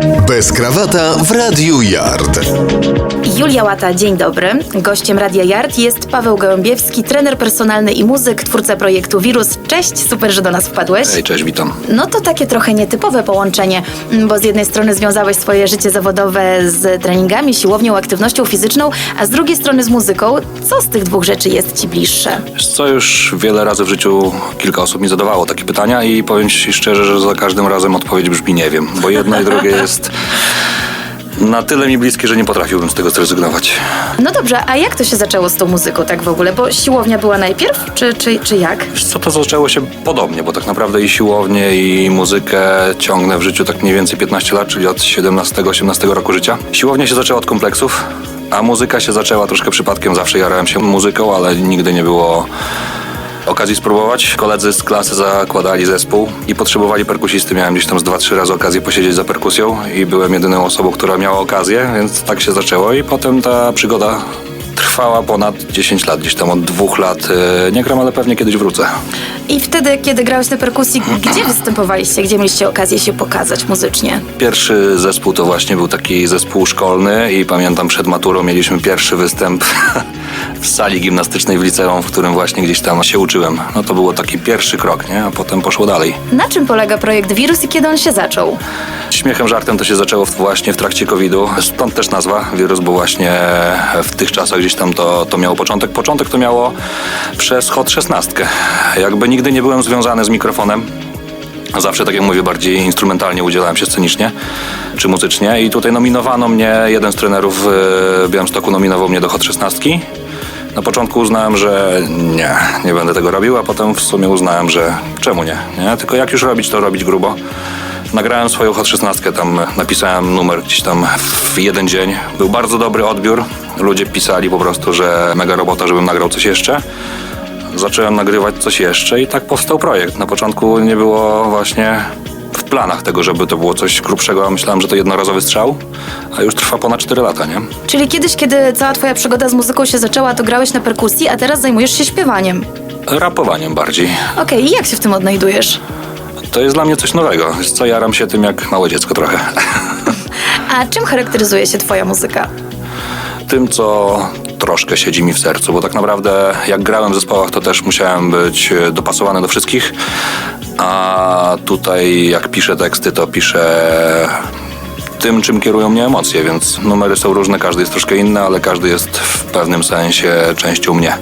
you. Bez krawata w Radiu Yard. Julia Łata, dzień dobry. Gościem Radia Yard jest Paweł Gołębiewski, trener personalny i muzyk, twórca projektu Wirus. Cześć, super, że do nas wpadłeś. Hej, cześć, witam. No to takie trochę nietypowe połączenie, m, bo z jednej strony związałeś swoje życie zawodowe z treningami, siłownią, aktywnością fizyczną, a z drugiej strony z muzyką. Co z tych dwóch rzeczy jest ci bliższe? Wiesz co, już wiele razy w życiu kilka osób mi zadawało takie pytania i powiem ci szczerze, że za każdym razem odpowiedź brzmi nie wiem, bo jedno i drugie jest na tyle mi bliskie, że nie potrafiłbym z tego zrezygnować. No dobrze, a jak to się zaczęło z tą muzyką tak w ogóle? Bo siłownia była najpierw, czy, czy, czy jak? Wiesz co, to zaczęło się podobnie, bo tak naprawdę i siłownię, i muzykę ciągnę w życiu tak mniej więcej 15 lat, czyli od 17-18 roku życia. Siłownia się zaczęła od kompleksów, a muzyka się zaczęła troszkę przypadkiem. Zawsze jarałem się muzyką, ale nigdy nie było okazji spróbować. Koledzy z klasy zakładali zespół i potrzebowali perkusisty. Miałem gdzieś tam z 2-3 razy okazję posiedzieć za perkusją i byłem jedyną osobą, która miała okazję, więc tak się zaczęło i potem ta przygoda trwała ponad 10 lat. Gdzieś tam od dwóch lat e, nie gram, ale pewnie kiedyś wrócę. I wtedy, kiedy grałeś na perkusji, gdzie występowaliście? Gdzie mieliście okazję się pokazać muzycznie? Pierwszy zespół to właśnie był taki zespół szkolny i pamiętam przed maturą mieliśmy pierwszy występ w sali gimnastycznej w liceum, w którym właśnie gdzieś tam się uczyłem. No to było taki pierwszy krok, nie? A potem poszło dalej. Na czym polega projekt Wirus i kiedy on się zaczął? Śmiechem, żartem to się zaczęło właśnie w trakcie COVID-u. Stąd też nazwa wirus, bo właśnie w tych czasach gdzieś tam to, to miało początek. Początek to miało przez Hot 16. Jakby nigdy nie byłem związany z mikrofonem. Zawsze, tak jak mówię, bardziej instrumentalnie udzielałem się scenicznie czy muzycznie. I tutaj nominowano mnie, jeden z trenerów w Białymstoku nominował mnie do Hot 16. Na początku uznałem, że nie, nie będę tego robił, a potem w sumie uznałem, że czemu nie, nie? Tylko jak już robić, to robić grubo. Nagrałem swoją Hot 16, tam napisałem numer gdzieś tam w jeden dzień. Był bardzo dobry odbiór. Ludzie pisali po prostu, że mega robota, żebym nagrał coś jeszcze. Zacząłem nagrywać coś jeszcze i tak powstał projekt. Na początku nie było właśnie w planach tego, żeby to było coś grubszego, a myślałem, że to jednorazowy strzał, a już trwa ponad 4 lata, nie? Czyli kiedyś, kiedy cała twoja przygoda z muzyką się zaczęła, to grałeś na perkusji, a teraz zajmujesz się śpiewaniem. Rapowaniem bardziej. Okej, i jak się w tym odnajdujesz? To jest dla mnie coś nowego. Wiesz Co jaram się tym jak małe dziecko trochę. A czym charakteryzuje się twoja muzyka? tym, co troszkę siedzi mi w sercu, bo tak naprawdę jak grałem w zespołach, to też musiałem być e, dopasowany do wszystkich, a tutaj jak piszę teksty, to piszę tym, czym kierują mnie emocje, więc numery są różne, każdy jest troszkę inny, ale każdy jest w pewnym sensie częścią mnie.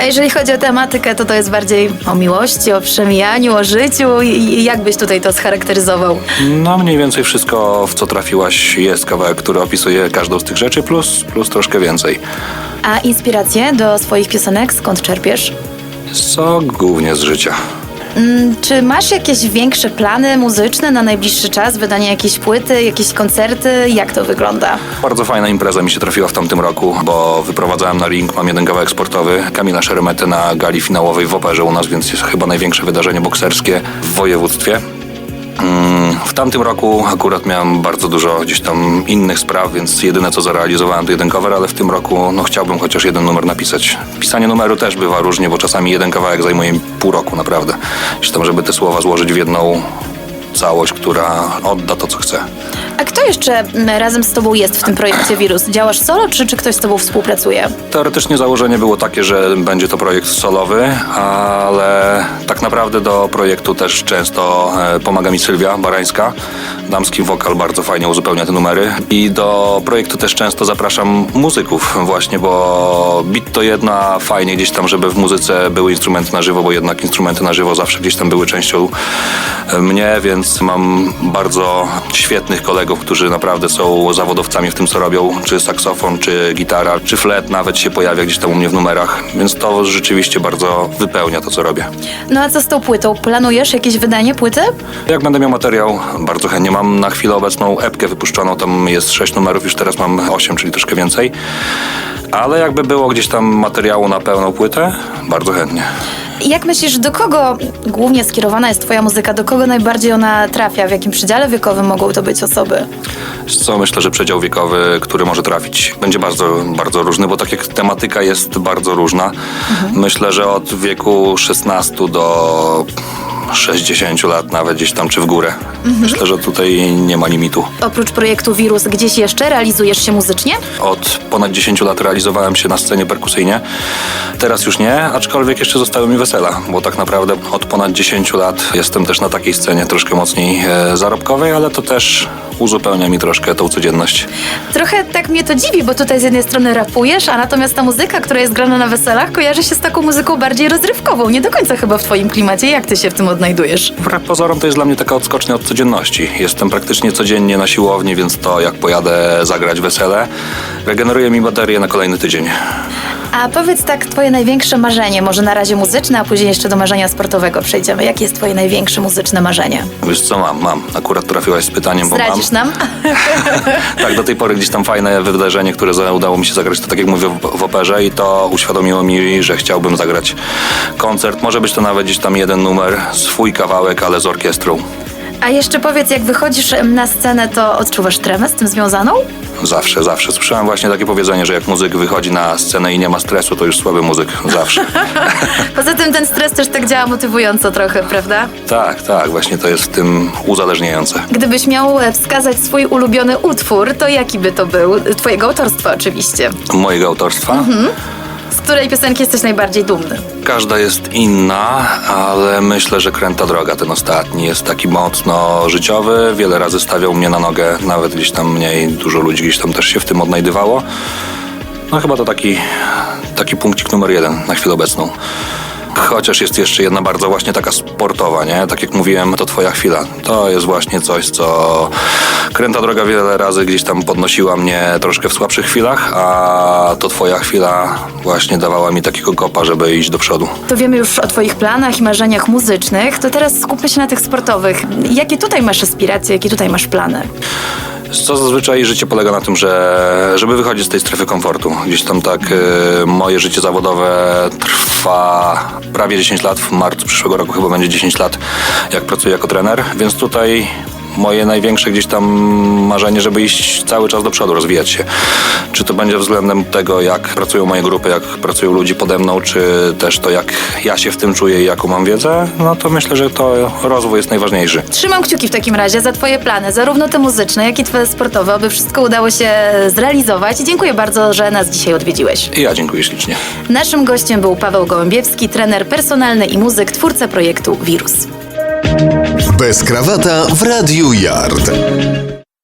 A jeżeli chodzi o tematykę, to to jest bardziej o miłości, o przemijaniu, o życiu. I- jak byś tutaj to scharakteryzował? No mniej więcej wszystko, w co trafiłaś, jest kawałek, który opisuje każdą z tych rzeczy, plus, plus troszkę więcej. A inspiracje do swoich piosenek skąd czerpiesz? Co głównie z życia. Mm, Czy masz jakieś większe plany muzyczne na najbliższy czas? Wydanie jakiejś płyty, jakieś koncerty? Jak to wygląda? Bardzo fajna impreza mi się trafiła w tamtym roku, bo wyprowadzałem na ring, mam jeden kawałek sportowy, Kamila Szeremety na gali finałowej w Operze u nas, więc jest chyba największe wydarzenie bokserskie w województwie. Mm, W tamtym roku akurat miałem bardzo dużo gdzieś tam innych spraw, więc jedyne co zarealizowałem to jeden cover, ale w tym roku no, chciałbym chociaż jeden numer napisać. Pisanie numeru też bywa różnie, bo czasami jeden kawałek zajmuje mi pół roku naprawdę. Gdzieś tam, żeby te słowa złożyć w jedną całość, która odda to, co chce. A kto jeszcze mm, razem z tobą jest w tym projekcie Wirus? Działasz solo, czy, czy ktoś z tobą współpracuje? Teoretycznie założenie było takie, że będzie to projekt solowy, ale tak naprawdę do projektu też często e, pomaga mi Sylwia Barańska. Damski wokal bardzo fajnie uzupełnia te numery. I do projektu też często zapraszam muzyków właśnie, bo beat to jedna, fajnie gdzieś tam, żeby w muzyce były instrumenty na żywo, bo jednak instrumenty na żywo zawsze gdzieś tam były częścią e, mnie, więc mam bardzo świetnych kolegów, którzy naprawdę są zawodowcami w tym, co robią, czy saksofon, czy gitara, czy flet nawet się pojawia gdzieś tam u mnie w numerach, więc to rzeczywiście bardzo wypełnia to, co robię. No a co z tą płytą? Planujesz jakieś wydanie płyty? Jak będę miał materiał, bardzo chętnie. Mam na chwilę obecną epkę wypuszczoną, tam jest sześć numerów, już teraz mam osiem, czyli troszkę więcej. Ale jakby było gdzieś tam materiału na pełną płytę, bardzo chętnie. Jak myślisz, do kogo głównie skierowana jest twoja muzyka? Do kogo najbardziej ona trafia? W jakim przedziale wiekowym mogą to być osoby? Co myślę, że przedział wiekowy, który może trafić, będzie bardzo, bardzo różny, bo tak jak tematyka jest bardzo różna. Myślę, że od wieku 16 do 60 lat nawet gdzieś tam czy w górę. Myślę, że tutaj nie ma limitu. Oprócz projektu Wirus, gdzieś jeszcze realizujesz się muzycznie? Od ponad 10 lat realizowałem się na scenie perkusyjnie. Teraz już nie, aczkolwiek jeszcze zostały mi wesela, bo tak naprawdę od ponad 10 lat jestem też na takiej scenie troszkę mocniej e, zarobkowej, ale to też uzupełnia mi troszkę tą codzienność. Trochę tak mnie to dziwi, bo tutaj z jednej strony rapujesz, a natomiast ta muzyka, która jest grana na weselach, kojarzy się z taką muzyką bardziej rozrywkową. Nie do końca chyba w twoim klimacie. Jak ty się w tym odnajdujesz? Wbrew pozorom to jest dla mnie taka odskocznia od codzienności. Jestem praktycznie codziennie na siłowni, więc to jak pojadę zagrać wesele, regeneruje mi baterię na kolejny tydzień. A powiedz tak, twoje największe marzenie, może na razie muzyczne, a później jeszcze do marzenia sportowego przejdziemy. Jakie jest twoje największe muzyczne marzenie? Wiesz co mam? Mam. Akurat trafiłaś z pytaniem, bo mam. Zdradzisz nam? Tak, do tej pory gdzieś tam fajne wydarzenie, które za- udało mi się zagrać, to tak jak mówię w, w operze i to uświadomiło mi, że chciałbym zagrać koncert. Może być to nawet gdzieś tam jeden numer, swój kawałek, ale z orkiestrą. A jeszcze powiedz, jak wychodzisz na scenę, to odczuwasz tremę z tym związaną? Zawsze, zawsze. Słyszałem właśnie takie powiedzenie, że jak muzyk wychodzi na scenę i nie ma stresu, to już słaby muzyk. Zawsze. Poza tym ten stres też tak działa motywująco trochę, prawda? tak, tak, właśnie to jest w tym uzależniające. Gdybyś miał e, wskazać swój ulubiony utwór, to jaki by to był? Twojego autorstwa oczywiście. Mojego autorstwa. Z której piosenki jesteś najbardziej dumny? Każda jest inna, ale myślę, że Kręta Droga, ten ostatni, jest taki mocno życiowy. Wiele razy stawiał mnie na nogę, nawet gdzieś tam mniej, dużo ludzi gdzieś tam też się w tym odnajdywało. No chyba to taki, taki punkcik numer jeden na chwilę obecną. Chociaż jest jeszcze jedna bardzo właśnie taka sportowa, nie? Tak jak mówiłem, to twoja chwila. To jest właśnie coś, co kręta droga wiele razy gdzieś tam podnosiła mnie troszkę w słabszych chwilach, a to twoja chwila właśnie dawała mi takiego kopa, żeby iść do przodu. To wiemy już o Twoich planach i marzeniach muzycznych, to teraz skupmy się na tych sportowych. Jakie tutaj masz aspiracje, jakie tutaj masz plany? Co zazwyczaj życie polega na tym, że żeby wychodzić z tej strefy komfortu. Gdzieś tam tak e, moje życie zawodowe trwa prawie 10 lat. W marcu przyszłego roku chyba będzie 10 lat, jak pracuję jako trener, więc tutaj moje największe gdzieś tam marzenie, żeby iść cały czas do przodu, rozwijać się. Czy to będzie względem tego, jak pracują moje grupy, jak pracują ludzie pode mną, czy też to, jak ja się w tym czuję i jaką mam wiedzę, no to myślę, że to rozwój jest najważniejszy. Trzymam kciuki w takim razie za Twoje plany, zarówno te muzyczne, jak i Twoje sportowe, aby wszystko udało się zrealizować. I dziękuję bardzo, że nas dzisiaj odwiedziłeś. I ja dziękuję ślicznie. Naszym gościem był Paweł Gołębiewski, trener personalny i muzyk, twórca projektu Wirus. Bez krawata w Radiu Yard.